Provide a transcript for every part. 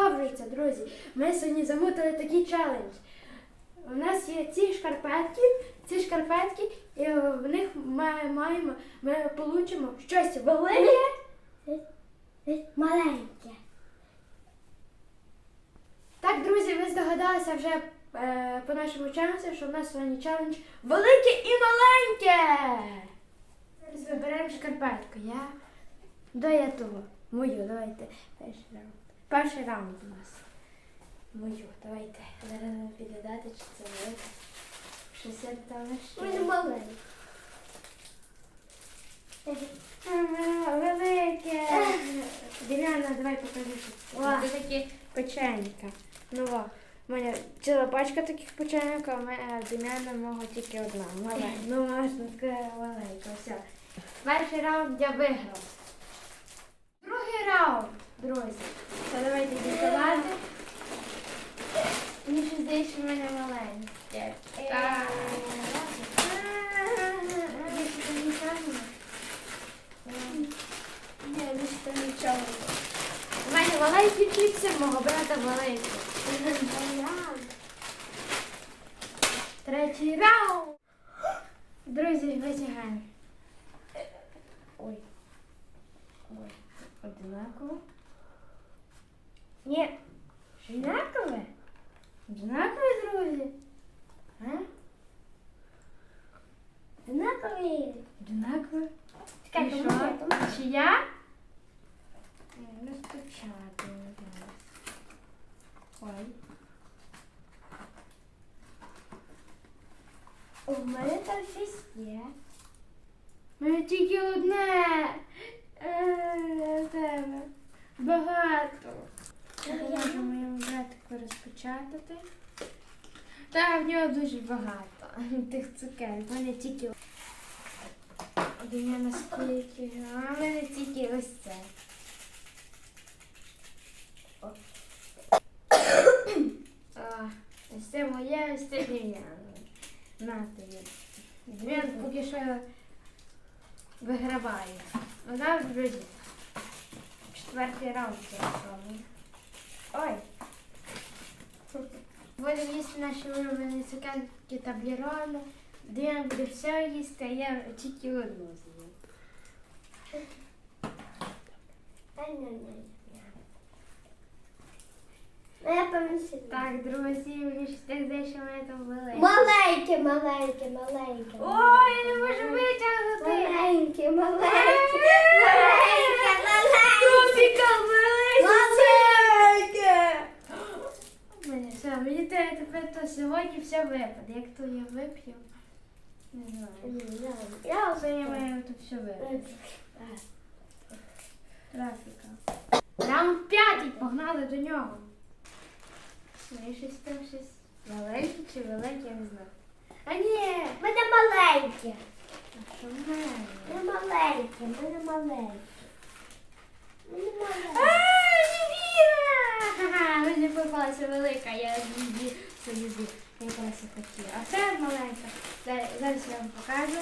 продовжується, друзі. Ми сьогодні замутили такий челендж. У нас є ці шкарпетки, ці шкарпетки, і в них ми маємо, ми получимо щось велике. Маленьке. Так, друзі, ви здогадалися вже е, по нашому челенджу, що в нас сьогодні челендж велике і маленьке. Зараз виберемо шкарпетку. Я до я того. Мою, давайте. Перший раунд. У нас. Мою, давайте. Зараз підглядати, чи це велике. Щось я там У ще. маленьке. Ага, Велике. Діляна, давай покажи, це. Такі печенька. Ну, о, в мене ціла пачка таких печеньок, а мене Дем'яна мого тільки одна. Маленька. Ну, можна така маленька. Все. Перший раунд я виграв. Другий раунд, друзі. То давайте діставати. Мені ще здається, що в мене маленьке. Так. Більше там нічого. Ні, більше там нічого. У мене маленькі чіпси, мого брата маленькі. Третій раунд. Друзі, витягаємо. Ой. Ой. Одинаково. Ні. Одинакове? Одинакове, друзі? А? Однакові. Одинакове. Чекай, що? Чи я? Стучати. Ой. У мене там щось є. У мене тільки одне. Е, тебе. Багато. Я можу моєму братику розпечатати. Та в нього дуже багато тих цукерок. У мене тільки один наскільки, а в мене тільки ось це. Ось це моє, ось це Дем'янове. На тобі. Дем'ян поки що виграває. Вона, друзі. Четвертий раунд я пробую. Ой. Будемо їсти наші улюблені цукерки таблерони. Дем'ян буде все їсти, а я тільки одну з'їм. Ну, я помісила. Так, друзі, мені щось так здається, що мене там велике. Маленьке, маленьке, маленьке. Ой, я не можу витягнути. Маленьке, маленьке, маленьке. Тупіка Маленьке. Мені все, мені треба тепер то все випаде. Як то я вип'ю, не знаю. Я Це я маю тут все випити. Трафіка. Раунд п'ятий, погнали до нього. Мені щось там щось маленьке чи велике, я не знаю. А ні! У мене маленьке. А що в мене? У мене маленьке, у мене маленьке. У мене А, не віра! Ха-ха, мені попалася велика, я її собі якась такі. А це маленька. Зараз я вам покажу.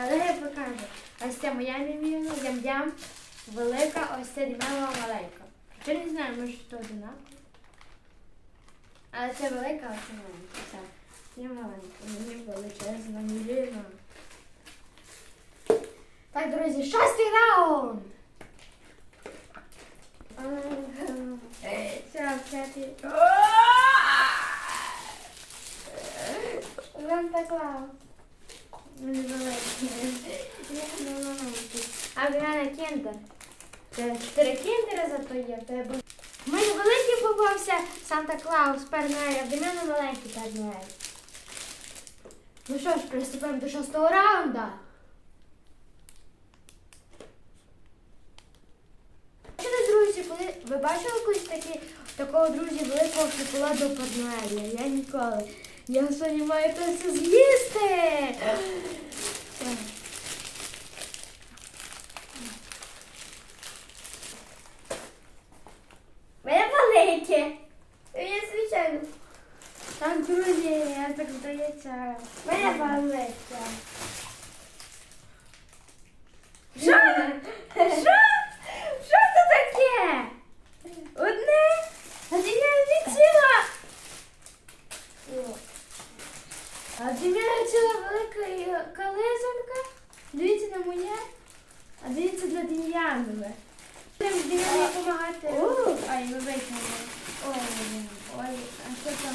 Але я покажу. Ось це моя міміна, ям-ям, велика, ось це Дімела маленька. Чи не знаю, може що одинаково. Але це велика, а це маленька. Все. Я маленька, мені величезна міліна. Так, друзі, шостий раунд! Все, п'ятий. Санта Клаус. А в мене кіндер. Це чотири кіндера зато є. В мене великий попався Санта Клаус Пернуель, а в мене маленький Пернуель. Ну що ж, приступаємо до шостого раунда. Друзі, коли ви бачили колись такі, такого друзі великого шоколаду Пернуеля? Я ніколи. Я то все з'їсти. У мене маленьке. Я звичайно. Так, друзі, я так здається. У мене маленьке. Що? Що? Що це таке? Одне? А ти Будемо Дем'яні допомагати. Ай, ми витягнули. Ой, ой, ой, а що там?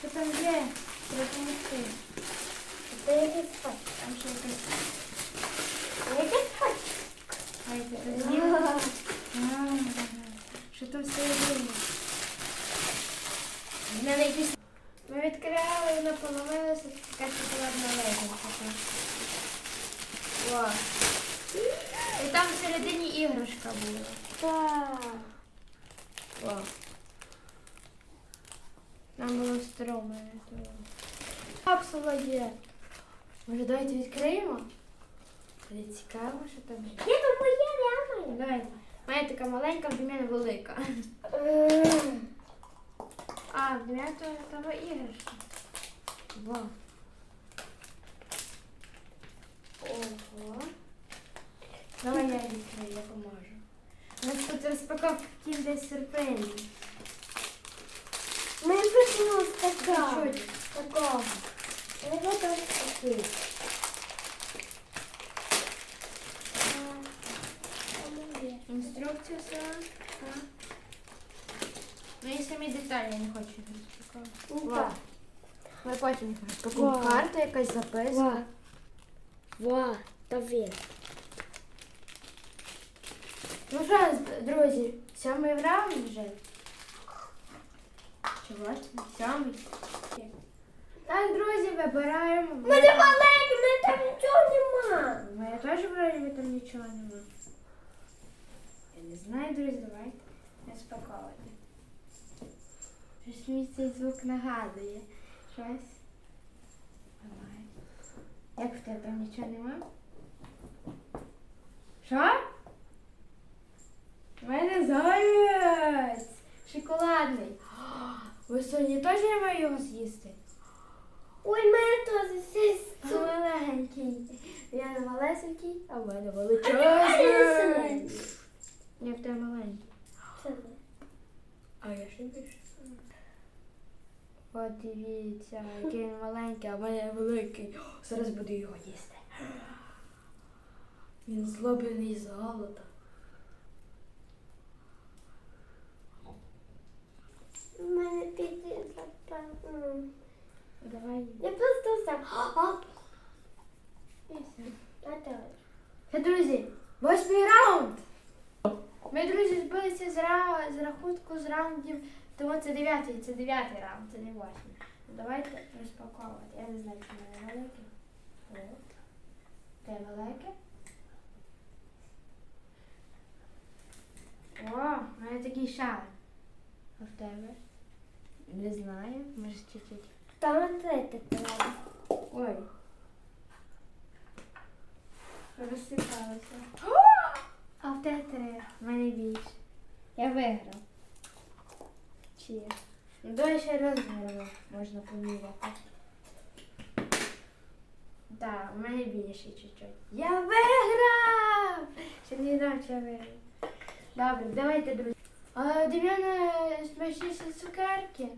Що там є? Треба допомогти. Це якийсь пак. Там ще якась... Якийсь пак. Ай, це тут Що там всередині? В мене якісь... Ми відкрили, воно поломилося, така шоколадна лежа. О. І там всередині іграшка була. Так. О. Нам було стромо. Капсула є. Може, давайте відкриємо? Буде цікаво, що там є. Я думаю, я маю. Давайте. Моя така маленька, в мене велика. М. А, в мене то там іграшка. Во. Ого. Давай я відкрию, я поможу. У нас тут розпаковка кіндер сюрпризів. Ми з такого. Чуть-чуть. Такого. Я готова такий. Інструкція сама. Ну і самі деталі я не хочу розпаковувати. Так. Ми потім їх розпакуємо. Вау. Карта якась записка. Ва, та він. Ну що, друзі, сьомий раунд вже. Чи восьмий? Сьомий. Так, друзі, вибираємо. Ми не маленькі, ми там нічого нема. У мене теж вроді би там нічого нема. Я не знаю, друзі, давайте розпаковувати. Щось мені цей звук нагадує. Щось. Давай. Як в тебе там нічого нема? Що? У мене заяць! Шоколадний. Ви сьогодні теж я маю його з'їсти? Ой, мене теж Ти маленький. Я не малесенький, а в мене величезний. Я в тебе маленький. А я ще більше. От дивіться, який він маленький, а в мене великий. Зараз буду його їсти. Він злоблений з голода. У мене піде запевно. Давай. Я просто сам. Друзі, восьмий раунд. Ми, друзі, збилися з, ра... з рахунку з раундів, тому це дев'ятий, це дев'ятий раунд, це не восьмий. Ну, Давайте розпаковувати. Я не знаю, чи в мене велике. От. Те велике. О, в мене такий шар. А в тебе? Не знаю, може чуть-чуть. Там третє треба. Ой. Розсипалося. А в тебе три. В мене більше. Я виграв. Чи є? Ну, давай ще раз. Можна поміряти. Так, в мене більше чуть-чуть. Я виграв! Ще не знаю, чи я виграв. Добре, давайте, друзі. А до мене смачніші цукерки.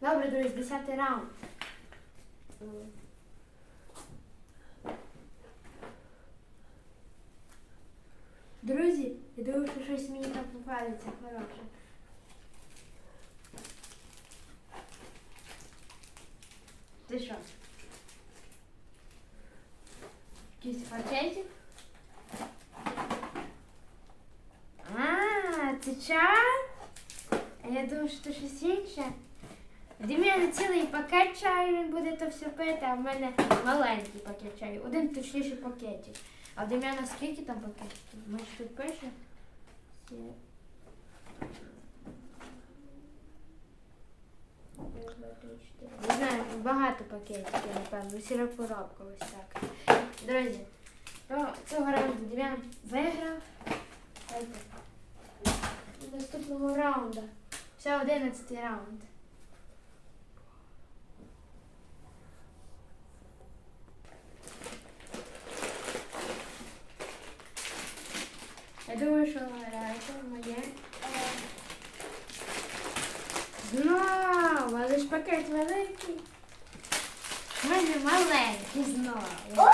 Добре, друзі, десятий раунд. Друзі, я думаю, що щось мені там попадеться хороше. Ти що? Якийсь пакетик? А, це чай? А я думаю, що це щось інше. В мене цілий пакет чаю, він буде то все пити, а в мене маленький пакет чаю. Один точніше пакетик. А в Дем'яна скільки там пакетиків? Може тут пише? Не знаю, багато пакетиків, напевно. Сіропоробка ось так. Друзі, то цього раунду Дем'ян виграв. Наступного раунду. Все, одинадцятий раунд. Я думаю, що грається моє. Знову, але ж пакет великий. У мене маленький знову.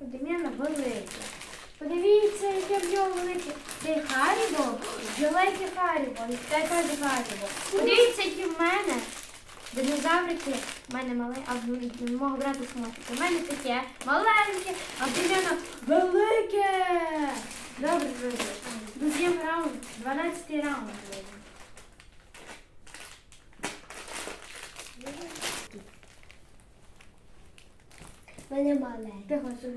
Дем'яна велике. Подивіться, яке в нього велике. Це Харібо, велике Харібо, це теж Харібо. Подивіться, які в мене. Динозаврики в мене маленькі, а в мого брата смотрите. У мене таке маленьке, а в Дем'яна велике. Добре, друзі. Друзі, раунд. 12 раунд. мене маленький. Тихо, що.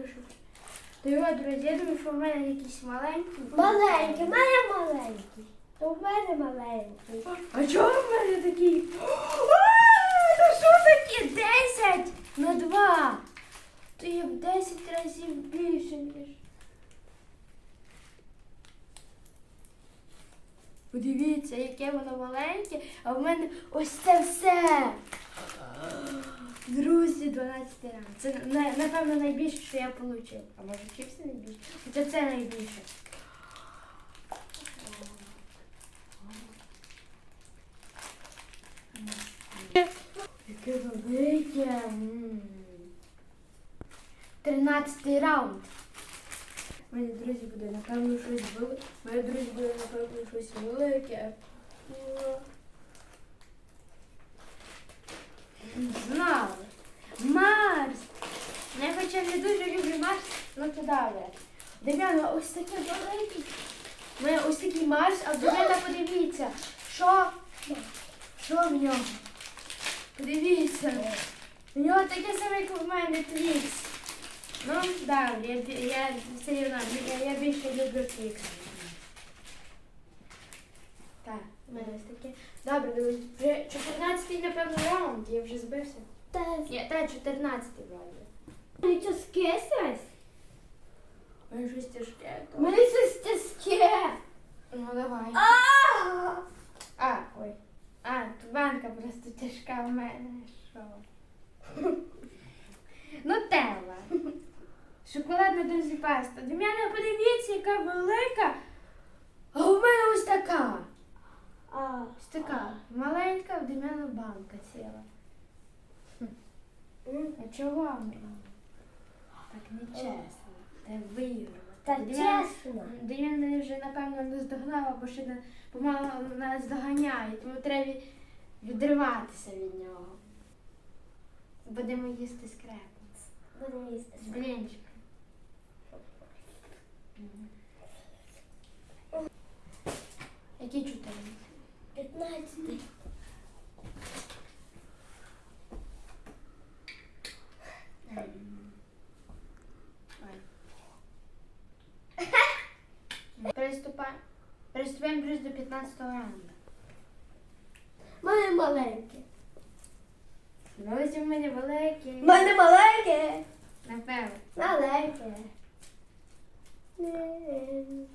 То його, друзі, я думаю, що в мене якісь маленькі. Маленький, в мене маленький. То в мене маленький. А чого в мене такий? Таке? 10 на 2. То є в 10 разів більше, ніж. Подивіться, яке воно маленьке, а в мене ось це все. Друзі, 12 раунд. Це напевно найбільше, що я отримав. А може чіпси найбільше? Хоча це найбільше. Яке велике. Тринадцятий раунд. У мене друзі буде, напевно, щось велике. Моє друзі буде, напевно, щось велике. Знали. Марс. Я хоча не дуже люблю Марс, ну то добре. Дем'яна, ось таке велике. Мене ось такий Марс, а Дем'яна подивіться, що, що в нього. Подивіться. У нього таке саме, як у мене твікс. Ну, да, я, я все рівно, я, я більше люблю твікс. Так, у мене ось таке. Добре, друзі, вже 14-й, напевно, раунд, я вже збився. Та Ні, та 14-й вроді. мені щось кисось. У мене щось тяжке. Мені щось тяжке. Ну, давай. А, ой. А, банка просто тяжка в мене. Що? Нутелла. Шоколадна друзі паста. Дем'яна, подивіться, яка велика. А у мене ось така. А. Ось така. Маленька в Дем'яна банка ціла. А чого мені? Так нечесно. Та виграла. Та Дем'ян- чесно. Дем'ян мене вже, напевно, не здогнав, або ще не помало нас доганяє, тому треба відриватися від нього. Будемо їсти скреп. Будемо їсти. З блінчиком. Які чотири? П'ятнадцятий. Приступаємо. Приступаємо вже до 15 раунду. У мене маленький. Ось у мене великі. Мене маленьке. Напевно. Маленьке. Мене маленьке.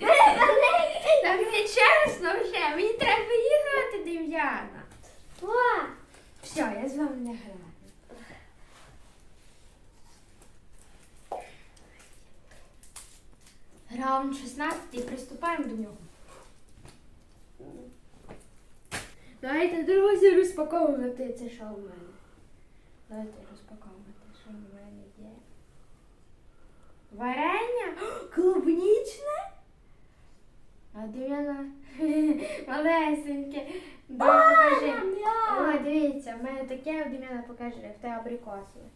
Мене маленьке. Так не чесно вже. Мені треба виграти, Дем'яна. Все, я з вами не граю. Раунд 16 і приступаємо до нього. Давайте, друзі, розпаковувати це, що в мене. Давайте розпаковувати, що в мене є. Варення? Клубнічне? А Дем'яна малесеньке. Покажи. О, дивіться, в мене таке, Дем'яна покаже, як те абрикосове.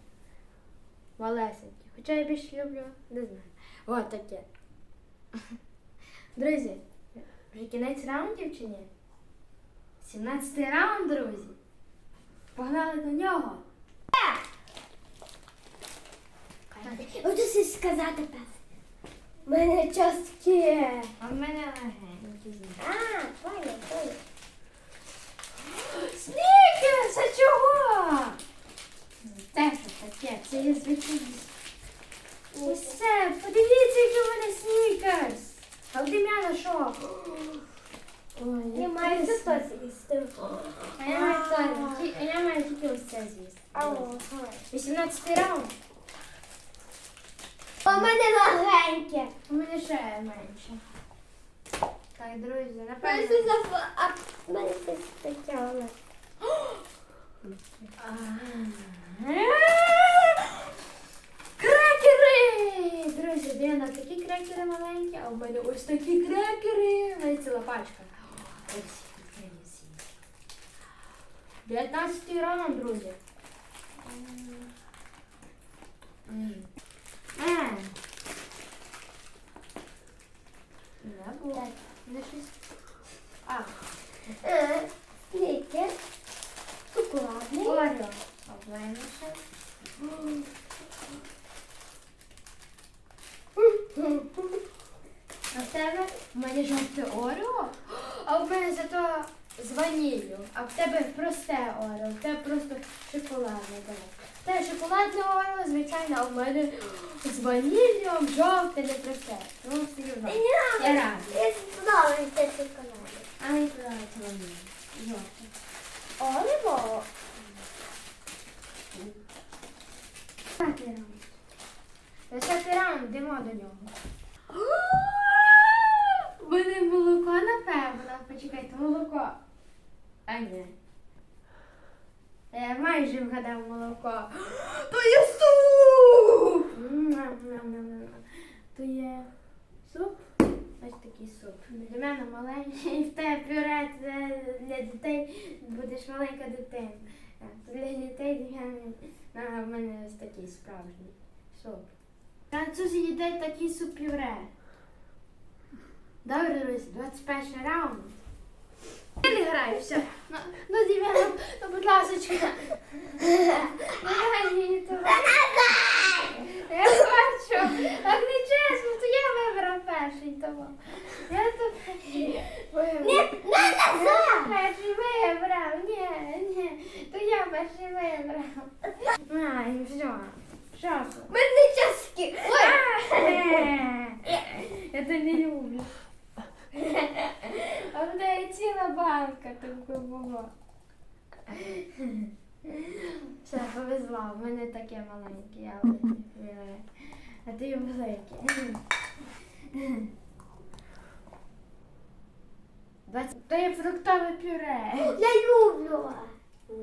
Малесеньке. Хоча я більше люблю, не знаю. О, таке. Друзі, вже кінець раундів чи ні? 17 раунд, друзі. Погнали до нього. Хочу щось сказати, пес. У мене частке. А в мене легенькі. А, понял, понял. Снікерс, а чого? Те, що таке, це є звичайно. Усе, подивіться, який у мене снікерс. А в Дем'яна що? Ой, Я яке маю це сні- теж їсти. А я маю теж, ті- а я маю тільки ось це з'їсти. Ау, 18 раунд. У мене легеньке. У мене ще Крекери! Друзі, Діана, такі крекери маленькі, а в мене ось такі крекери. В мене ціла пачка. Ось які всі. 19 раунд, друзі. Е. Не було. Не щось. А, Е, Снікер. Шоколадний. Оріо. А в мене ще. А в тебе мене Орео, а в мене зато з ваніллю, а в тебе просте Орео, в тебе просто шоколадне. В тебе шоколадне Орео, звичайно, а в мене з ваніллям жовте, не просте. Ну, все. Я рада. Я сподобаюся цей шоколад. А мені подобається ванілля. Жовте. Оливо. Десятий раунд, йдемо до нього. В мене молоко, напевно. Почекайте, молоко. А ні. Я майже вгадав молоко. То є суп! То є суп. Ось такий суп. Для мене маленький. В тебе пюре для дітей будеш маленька дитина. Для дітей для мене, в мене ось такий справжній суп. Французи їдять такий суп пюре. Добре, друзі, 21 раунд. Я не граю, все. Ну, ну Дім'яна, ну, будь ласочка. Дай мені. Я хочу. Так не чесно, то я вибрав перший того. Я то перший вибрав. Не, не. Перший вибрав. Ні, ні. То я перший вибрав. Ай, все. Що це? Мене часки. Я тебе не люблю. А в неї ціла банка такого було. Все, повезла, в мене таке маленьке, я велике. А ти великий. Двадцять- То є фруктове пюре. Я люблю. Е,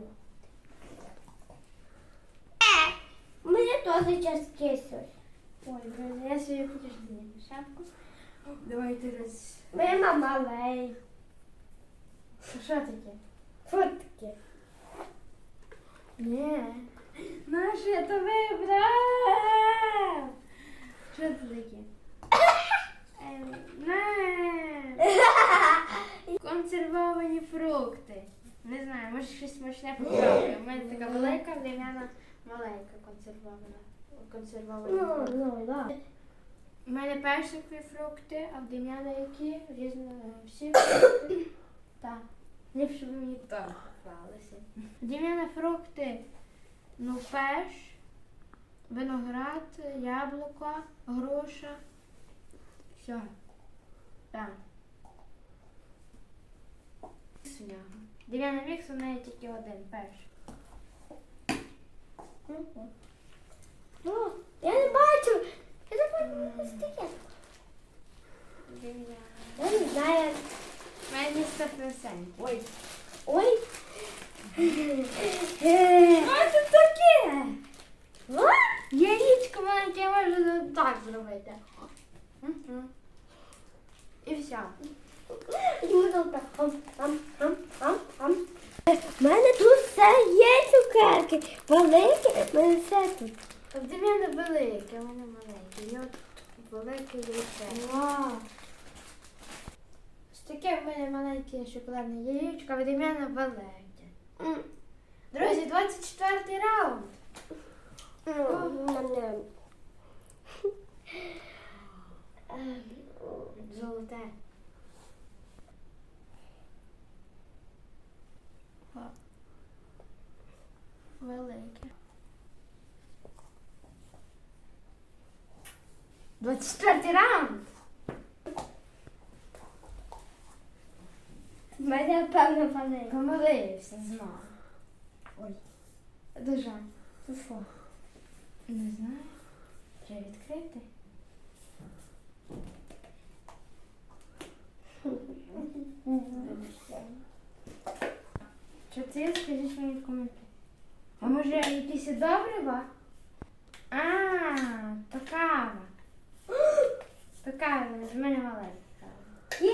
У мене теж часки щось. Ой, я собі зніму шапку. Давайте роз... Моя мама лей. Що таке? Фотки. Ні. Наше я то вибрав. Що це таке? Ем, Консервовані фрукти. Не знаю, може щось смачне попробую. У мене така велика, Дем'яна маленька консервована. Консервовані Ну, ну, да. У мене персикові фрукти, а в Дем'яна які? Різні всі фрукти. Так. Ліпше б мені так попалися. В Дем'яна фрукти. Ну, пеш, виноград, яблуко, груша. Все. Так. Мікс у нього. Дем'яна мікс у неї тільки один. Мгм. Ну, Я не бачу. Я не знаю. Мені 100%. Ой. Ой. Що це таке? Яєчко маленьке можу так зробити. І все. У мене тут все є цукерки. Великі, мене все тут. В мене велике, у мене маленьке. Я велике яйце. Вау. Ось таке в мене маленьке шоколадне яєчко, від мене велике. М, Друзі, 24 раунд. м. Ем, Золоте. Велике. 24 раунд. В мене певно маленька. Помилився знову. Ой. Дуже. Що? Не знаю. Треба відкрити. Що це? Скажіть мені в коментарі. А може якісь добрива? А, то кава. То кава, з мене маленька. Є!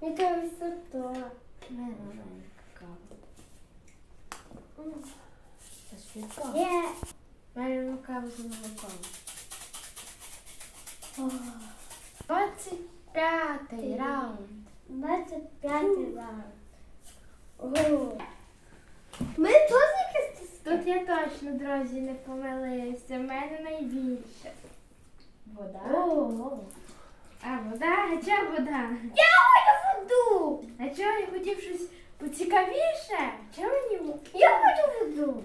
Яка висота. З мене маленька. Це швидко. Є! Мене кава з молоком. 25 раунд. 25 раунд. Ого. Ми теж якось Тут я точно, друзі, не помилився. В мене найбільше. Вода. Ого. А, вода? А чого вода? Я хочу воду. А чого я хотів щось поцікавіше? Чого мені Я хочу воду.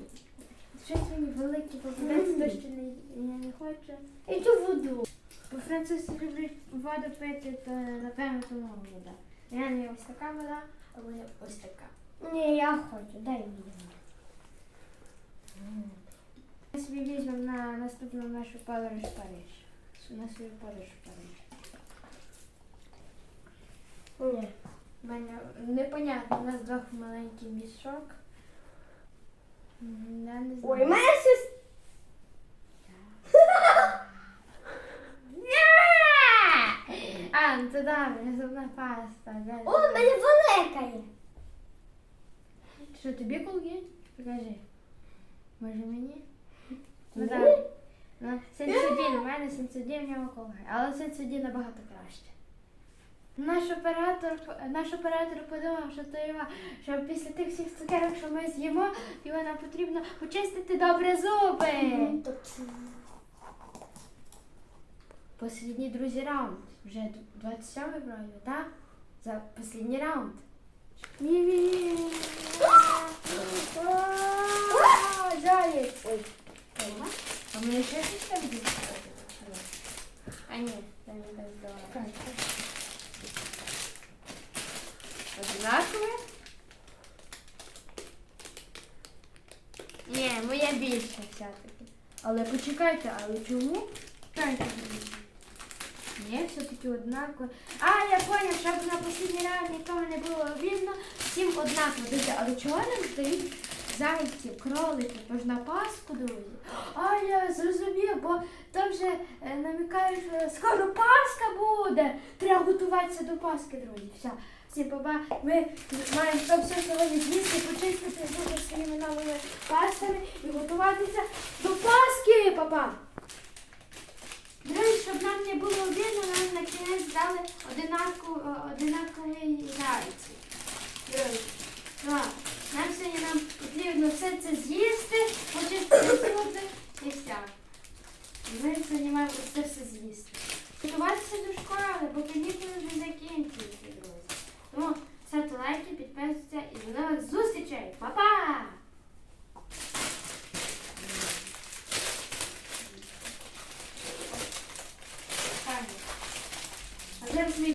щось мені велике попадеться, що не, я не хочу. Я хочу воду. Бо французи люблять воду пити, то напевно тому вода. Я не ось така вода, або не ось така. Ні, я хочу. Дай мені. Ми собі візьмемо на наступну нашу подорож в Париж. На свою подорож в Париж. Ні. У мене непонятно, у нас двох маленький мішок. М, Я не знаю. Ой, моя щось. А, ну то добре, зубна паста. де- О, в мене велика є. Що, тобі колгейт? Покажи. Може мені? Ну Ні. Ну, сенсодін, у мене сенсодін, в нього колгейт. Але сенсодін набагато краще. Наш оператор, наш оператор подумав, що то його, що після тих всіх цукерок, що ми з'їмо, його нам потрібно почистити добре зуби. Послідній друзі раунд. Вже 27 вроді, так? За послідній раунд. Ні-ні-ні. Заяць. Ой. А мені ще щось там буде? А ні, це не так добре. Однакове? Ні, моя більше все-таки. Але почекайте, але чому? Ні, все-таки однаково. А, я поняв, щоб на послідній раз нікому не було видно, всім однаково. Але чого нам здають зайців, кроликів, тож на Пасху, друзі? А, я зрозумів, бо то вже е, намікають, скоро Пасха буде. Треба готуватися до Пасхи, друзі. Все. Всім папа, ми маємо все сьогодні з'їсти, почистити зуби своїми новими пастами і готуватися до Пасхи, папа. Друзі, щоб нам не було видно, нам на кінець дали одинакові, одинакові яйці. Друзі. Нам сьогодні нам потрібно все це з'їсти, почистити і все. Ми сьогодні маємо це все з'їсти. Готуватися до школи, бо канікули вже закінчуються, друзі. Тому ставте лайки, підписуйтесь і до нових зустрічей. Па-па! А зараз ми